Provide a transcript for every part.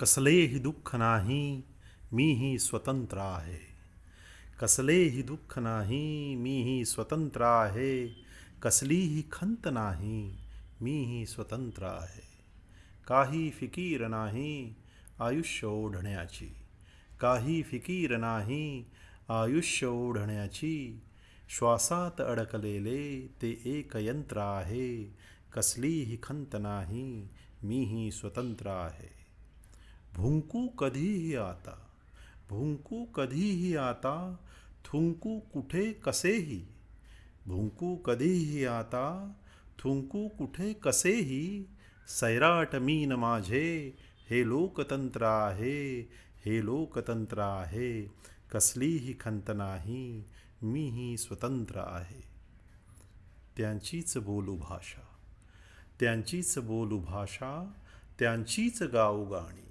कसलेही दुःख नाही मीही स्वतंत्र आहे. कसलेही दुःख नाही मीही स्वतंत्र आहे. कसलीही खंत नाही मीही स्वतंत्र आहे. काही फिकीर नाही आयुष्य ओढण्याची. काही फिकीर नाही आयुष्य ओढण्याची. श्वासात अडकलेले ते एक यंत्र आहे. कसलीही खंत नाही मीही स्वतंत्र आहे. भुंकू कधीही आता भुंकू कधीही आता थुंकू कुठे कसेही भुंकू कधीही आता थुंकू कुठे कसेही सैराट मीन माझे हे लोकतंत्र आहे हे लोकतंत्र आहे कसलीही खंत नाही मीही स्वतंत्र आहे. त्यांचीच बोलू भाषा त्यांचीच बोलू भाषा त्यांचीच गाऊ गाणी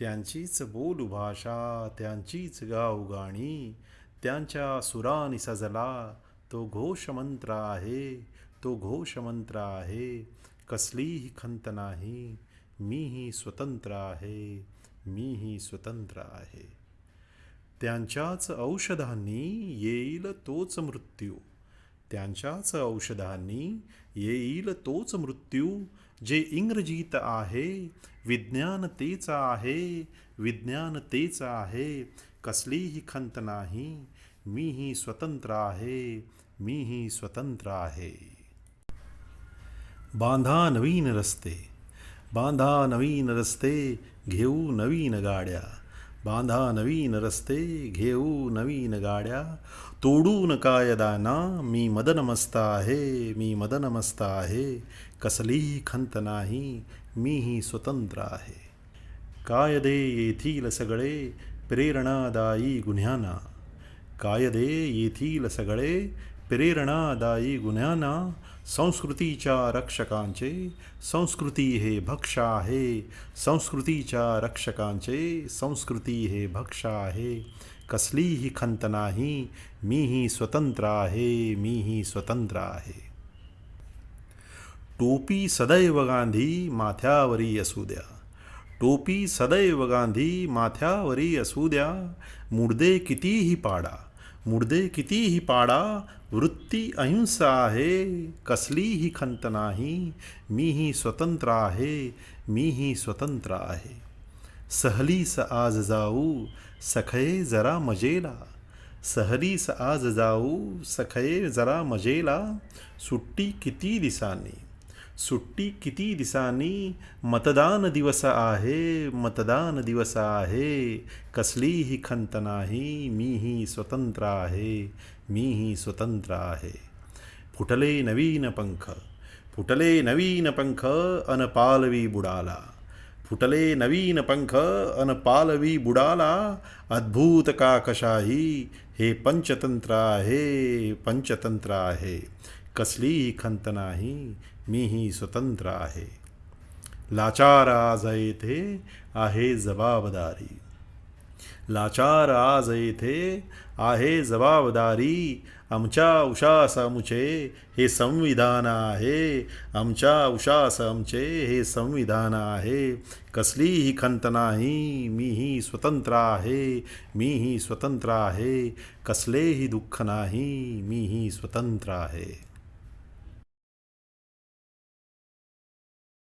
त्यांचीच बोलू भाषा त्यांचीच गाऊ गाणी त्यांच्या सुरानी सजला तो घोषमंत्र आहे तो घोषमंत्र आहे कसलीही खंत नाही मीही स्वतंत्र आहे मीही स्वतंत्र आहे. त्यांच्याच औषधांनी येईल तोच मृत्यू. त्यांच्याच औषधांनी येईल तोच मृत्यू जे इंग्रजीत आहे विज्ञान तेच आहे विज्ञान तेच आहे कसलीही खंत नाही मीही स्वतंत्र आहे मीही स्वतंत्र आहे. बांधा नवीन रस्ते बांधा नवीन रस्ते घेऊ नवीन गाड्या. बांधा नवीन रस्ते घेऊ नवीन गाड्या तोडून कायदाना मी मदनमस्त आहे मी मदनमस्त आहे कसलीही खंत नाही मीही स्वतंत्र आहे. कायदे येथील सगळे प्रेरणादायी गुन्ह्यांना. कायदे येथील सगळे प्रेरणादायी गुन्ह्यांना संस्कृतीच्या रक्षकांचे संस्कृती हे भक्ष आहे संस्कृतीच्या रक्षकांचे संस्कृती हे भक्ष आहे. कसलीही खंत नाही मीही स्वतंत्र आहे मीही स्वतंत्र आहे. टोपी सदैव गांधी माथ्यावरी असू द्या. टोपी सदैव गांधी माथ्यावरी असू द्या. मुर्दे कितीही पाडा मुडदे कितीही पाडा वृत्ती अहिंसा आहे कसलीही खंत नाही मीही स्वतंत्र आहे मीही स्वतंत्र आहे. सहलीस आज जाऊ सखये जरा मजेला. सहलीस आज जाऊ सखये जरा मजेला. सुट्टी किती दिसांनी. सुट्टी किती दिसांनी? मतदान दिवस आहे मतदान दिवस आहे. कसलीही खंत नाही मीही स्वतंत्र आहे मीही स्वतंत्र आहे. फुटले नवीन पंख फुटले नवीन पंख अन पालवी बुडाला. फुटले नवीन पंख अन पालवी बुडाला. अद्भुत काकशाही हे पंचतंत्र आहे पंचतंत्र आहे. कसलीही खंत नाही मीही स्वतंत्र आहे. लाचार आज येथे आहे जबाबदारी. लाचार आज येथे आहे जबाबदारी. आमच्या उशास आमचे हे संविधान आहे. आमच्या उशास आमचे हे संविधान आहे. कसलीही खंत नाही मीही स्वतंत्र आहे. मीही स्वतंत्र आहे. कसलेही दुःख नाही मीही स्वतंत्र आहे.